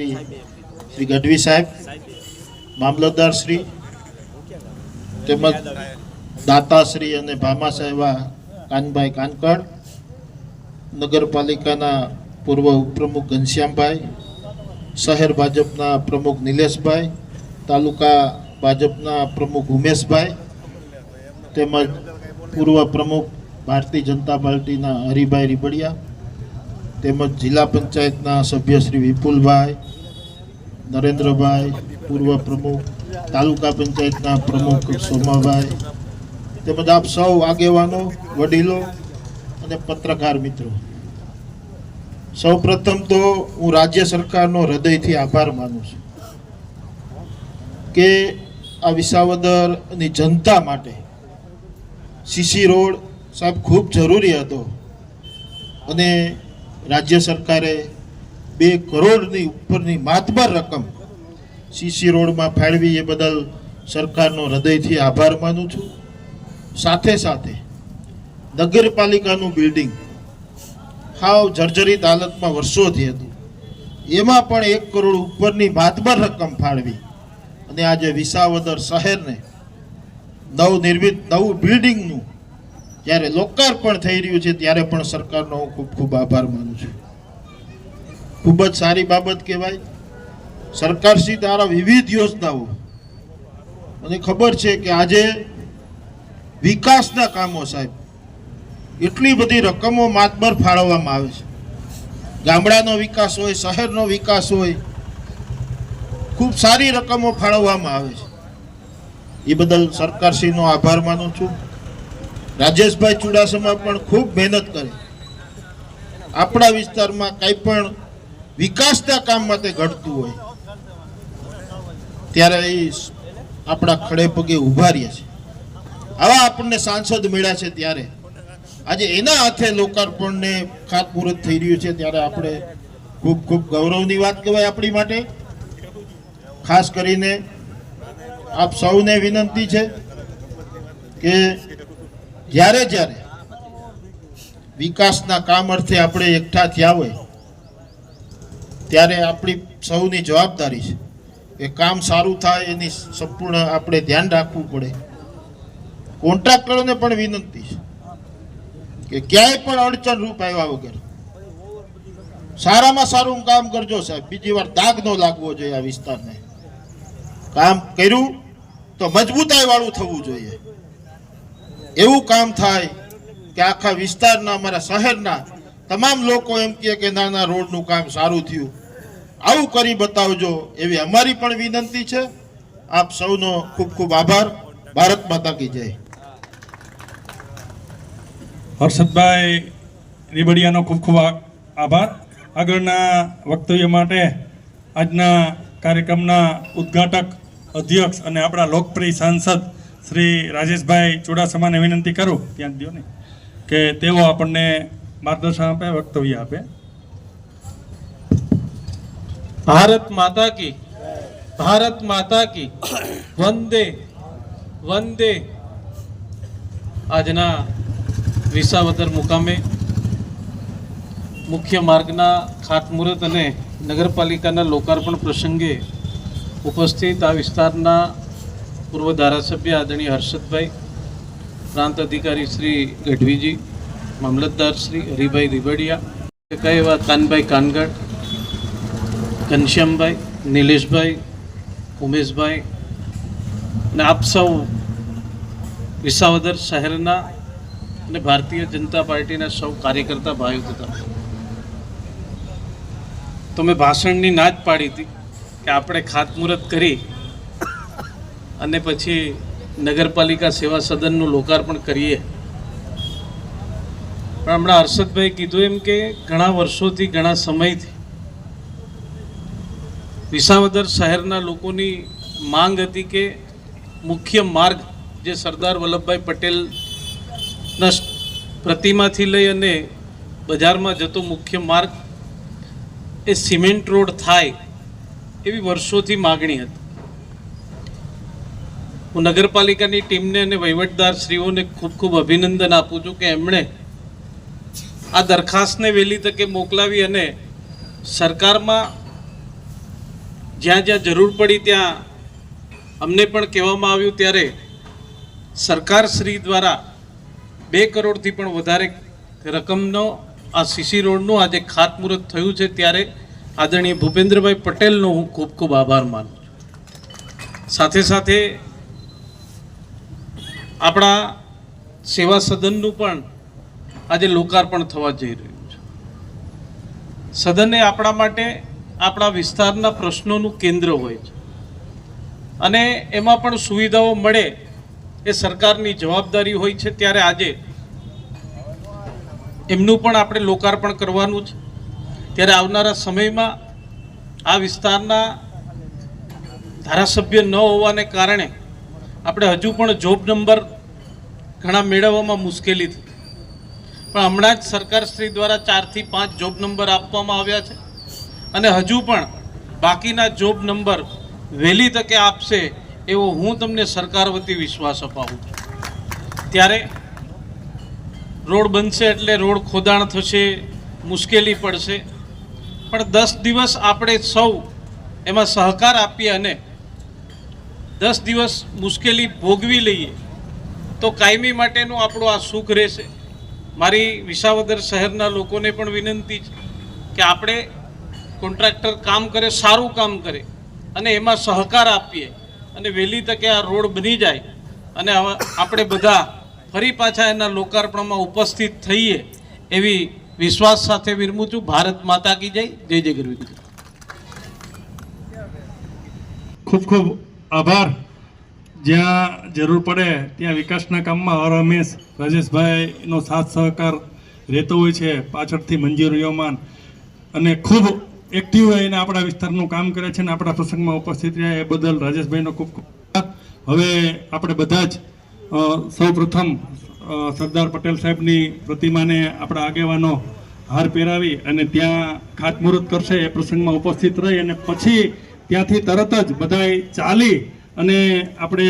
શ્રી ગઢવી સાહેબ મામલતદાર શ્રી તેમજ દાતાશ્રી અને ભામા સાહેબા કાનભાઈ કાનકડ નગરપાલિકાના પૂર્વ ઉપપ્રમુખ ઘનશ્યામભાઈ શહેર ભાજપના પ્રમુખ નિલેશભાઈ તાલુકા ભાજપના પ્રમુખ ઉમેશભાઈ તેમજ પૂર્વ પ્રમુખ ભારતીય જનતા પાર્ટીના હરિભાઈ રીબડિયા તેમજ જિલ્લા પંચાયતના સભ્ય શ્રી વિપુલભાઈ, નરેન્દ્રભાઈ, પૂર્વ પ્રમુખ, તાલુકા પંચાયતના પ્રમુખ સોમાભાઈ, તેમજ આપ સૌ આગેવાનો, વડીલો અને પત્રકાર મિત્રો. સૌ પ્રથમ તો હું રાજ્ય સરકારનો હૃદયથી આભાર માનું છું કે આ વિસાવદરની જનતા માટે સીસી રોડ સાહેબ ખૂબ જરૂરી હતો અને રાજ્ય સરકારે બે કરોડની ઉપરની માતબર રકમ સીસી રોડમાં ફાળવી એ બદલ સરકારનો હૃદયથી આભાર માનું છું. સાથે સાથે નગરપાલિકાનું બિલ્ડિંગ હાવ જર્જરિત હાલતમાં વર્ષોથી હતું. એમાં પણ એક કરોડ ઉપરની માતબર રકમ ફાળવી અને આજે વિસાવદર શહેરને નવનિર્મિત નવું બિલ્ડિંગનું જ્યારે લોકાર્પણ થઈ રહ્યું છે, ત્યારે પણ સરકારનો હું ખૂબ ખૂબ આભાર માનું છું. ખૂબ જ સારી બાબત કહેવાય. સરકારશ્રી દ્વારા વિવિધ યોજનાઓ. અને ખબર છે કે આજે વિકાસના કામો સાહેબ, એટલી બધી રકમો માતબર ફાળવવામાં આવે છે. ગામડાનો વિકાસ હોય, શહેરનો વિકાસ હોય, ખૂબ સારી રકમો ફાળવવામાં આવે છે. એ બદલ સરકારશ્રીનો આભાર માનું છું. રાજેશભાઈ ચુડાસમા પણ ખૂબ મહેનત કરી. આપણા વિસ્તારમાં કંઈ પણ વિકાસના કામ માટે ઘડતું હોય, ત્યારે એ આપણા ખડે પગે ઊભા રહ્યા છે. આવા આપણને સાંસદ મળ્યા છે ત્યારે. આજે એના હાથે લોકાર્પણને ખાતમુહૂર્ત થઈ રહ્યું છે ત્યારે આપણે ખૂબ ખૂબ ગૌરવની વાત કહેવાય આપણી માટે. ખાસ કરીને આપ સૌને વિનંતી છે કે જ્યારે જ્યારે વિકાસના કામ અર્થે આપણે એકઠા થયા હોય, ત્યારે આપણી સૌની જવાબદારી છે એ કામ સારું થાય એની સંપૂર્ણ આપણે ધ્યાન રાખવું પડે. કોન્ટ્રાક્ટરોને પણ વિનંતી છે કે ક્યાંય પણ અડચણ રૂપ આવ્યા વગર સારામાં સારું કામ કરજો સાહેબ. બીજી વાર દાગ ન લાગવો જોઈએ આ વિસ્તારને. કામ કર્યું તો મજબૂતાઈ વાળું થવું જોઈએ. એવું કામ થાય કે આખા વિસ્તારના, અમારા શહેરના તમામ લોકો એમ કહે કે નાના રોડનું કામ સારું થયું. આવું કરી બતાવજો એવી અમારી પણ વિનંતી છે. આપ સૌનો ખૂબ ખૂબ આભાર. ભારત માતા કી જય. હર્ષદભાઈ રીબડિયાનો ખૂબ ખૂબ આભાર. આગળના વક્તવ્ય માટે આજના કાર્યક્રમના ઉદ્ઘાટક અધ્યક્ષ અને આપણા લોકપ્રિય સાંસદ શ્રી રાજેશભાઈ ચુડાસમાને વિનંતી કરું, ત્યાં દો ને, કે તેઓ આપણને માર્ગદર્શન આપે, વક્તવ્ય આપે. ભારત માતા કી, ભારત માતા કી, વંદે વંદે. આજના વિસાવદર મુકામે મુખ્ય માર્ગના ખાતમુહૂર્ત અને નગરપાલિકાના લોકાર્પણ પ્રસંગે ઉપસ્થિત આ વિસ્તારના પૂર્વ ધારાસભ્ય આદરણીય હર્ષદભાઈ, પ્રાંત અધિકારી શ્રી ગઢવીજી, મામલતદાર શ્રી હરિભાઈ રીબડિયા કઈ એવા કાનભાઈ કાનગઢ, ઘનશ્યામભાઈ, નિલેશભાઈ, ઉમેશભાઈ અને આપ સૌ વિસાવદર શહેરના અને ભારતીય જનતા પાર્ટીના સૌ કાર્યકર્તા ભાઈઓ હતા તો મેં ભાષણની ના જ પાડી હતી કે આપણે ખાતમુહૂર્ત કરી અને પછી નગરપાલિકા સેવા સદનનું લોકાર્પણ કરીએ. પણ હમણાં હર્ષદભાઈ કીધું એમ કે ઘણા વર્ષોથી, ઘણા સમયથી વિસાવદર શહેરના લોકોની માંગ હતી કે મુખ્ય માર્ગ જે સરદાર વલ્લભભાઈ પટેલના પ્રતિમાથી લઈ અને બજારમાં જતો મુખ્ય માર્ગ એ સિમેન્ટ રોડ થાય એવી વર્ષોથી માગણી હતી. હું નગરપાલિકાની ટીમને અને વહીવટદાર શ્રીઓને ખૂબ ખૂબ અભિનંદન આપું છું કે એમણે આ દરખાસ્તને વહેલી તકે મોકલાવી અને સરકારમાં જ્યાં જ્યાં જરૂર પડી ત્યાં અમને પણ કહેવામાં આવ્યું ત્યારે સરકારશ્રી દ્વારા બે કરોડથી પણ વધારે રકમનો આ સીસી રોડનું આજે ખાતમુહૂર્ત થયું છે ત્યારે આદરણીય ભૂપેન્દ્રભાઈ પટેલનો હું ખૂબ ખૂબ આભાર માનું છું. સાથે સાથે આપણા સેવા સદનનું પણ આજે લોકાર્પણ થવા જઈ રહ્યું છે. સદન એ આપણા માટે આપણા વિસ્તારના પ્રશ્નોનું કેન્દ્ર હોય છે. અને એમાં પણ સુવિધાઓ મળે એ સરકારની જવાબદારી હોય છે. ત્યારે આજે એમનું પણ આપણે લોકાર્પણ કરવાનું છે. ત્યારે આવનારા સમયમાં આ વિસ્તારના ધારાસભ્ય ન હોવાને કારણે આપણે હજુ પણ જોબ નંબર ઘણા મેળવવામાં મુશ્કેલી થઈ પણ હમણાં જ સરકારશ્રી દ્વારા ચારથી પાંચ જોબ નંબર આપવામાં આવ્યા છે. અને હજુ પણ બાકીના જોબ નંબર વહેલી તકે આપશે એવો હું તમને સરકાર વતી વિશ્વાસ અપાવું છું. ત્યારે રોડ બનશે એટલે રોડ ખોદાણ થશે, મુશ્કેલી પડશે. પણ દસ દિવસ આપણે સૌ એમાં સહકાર આપીએ અને દસ દિવસ મુશ્કેલી ભોગવી લઈએ, તો કાયમી માટેનું આપણું આ સુખ રહેશે. મારી વિસાવદર શહેરના લોકોને પણ વિનંતી છે કે આપણે કોન્ટ્રાક્ટર કામ કરે, સારું કામ કરે અને એમાં સહકાર આપીએ અને વહેલી તકે આ રોડ બની જાય અને આપણે બધા ફરી પાછા એના લોકાર્પણમાં ઉપસ્થિત થઈએ એવી વિશ્વાસ સાથે વિરમું છું. ભારત માતા કી જય. જય જય ગરવી. ખૂબ ખૂબ આભાર. જ્યાં જરૂર પડે ત્યાં વિકાસના કામમાં હર હંમેશ રાજેશભાઈનો સાથ સહકાર રહેતો હોય છે, પાછળથી મંજૂરીઓમાં અને ખૂબ એક્ટિવ રહીને આપણા વિસ્તારનું કામ કરે છે અને આપણા પ્રસંગમાં ઉપસ્થિત રહ્યા એ બદલ રાજેશભાઈનો ખૂબ હવે આપણે બધા જ સૌ સરદાર પટેલ સાહેબની પ્રતિમાને આપણા આગેવાનો હાર પહેરાવી અને ત્યાં ખાતમુહૂર્ત કરશે એ પ્રસંગમાં ઉપસ્થિત રહી અને પછી ત્યાંથી તરત જ બધાય ચાલી અને આપણે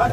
એ